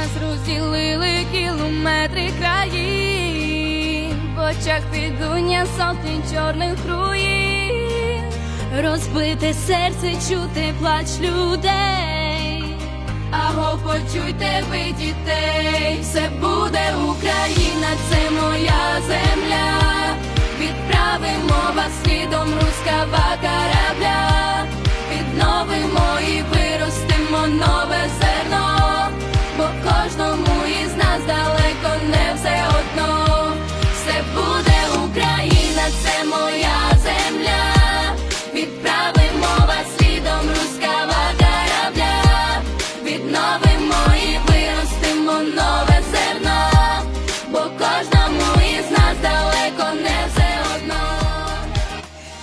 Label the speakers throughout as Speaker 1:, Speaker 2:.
Speaker 1: нас розділили кілометри країн, в очах підуня сотні чорних руїн, розбите серце чути плач людей. Аго, почуйте ви дітей, все буде Україна, це моя земля. Відправимо вас слідом руського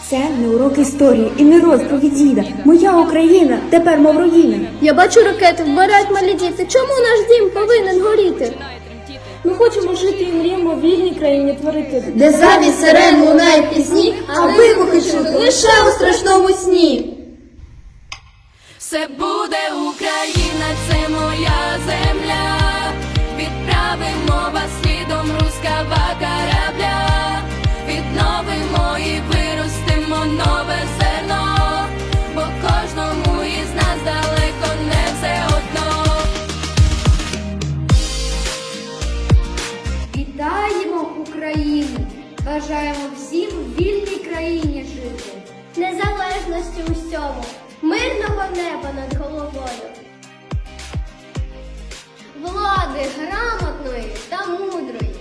Speaker 1: Це не
Speaker 2: урок історії і не розповідь діда. Моя Україна тепер мов руїна.
Speaker 3: Я бачу ракети, вмирають малі діти. Чому наш дім повинен горіти?
Speaker 2: Ми хочемо жити і мріємо в вільній країні творити.
Speaker 3: Де замість сирен лунають пісні, а вибухи чути лише у страшному сні.
Speaker 1: Все буде Україна, це моя земля.
Speaker 4: України. Бажаємо всім в вільній країні жити,
Speaker 3: незалежності усьому, мирного неба над головою, влади грамотної та мудрої,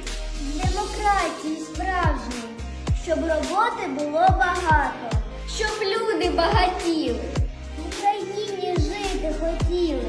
Speaker 3: демократії справжньої, щоб роботи було багато, щоб люди багатіли, в Україні жити хотіли.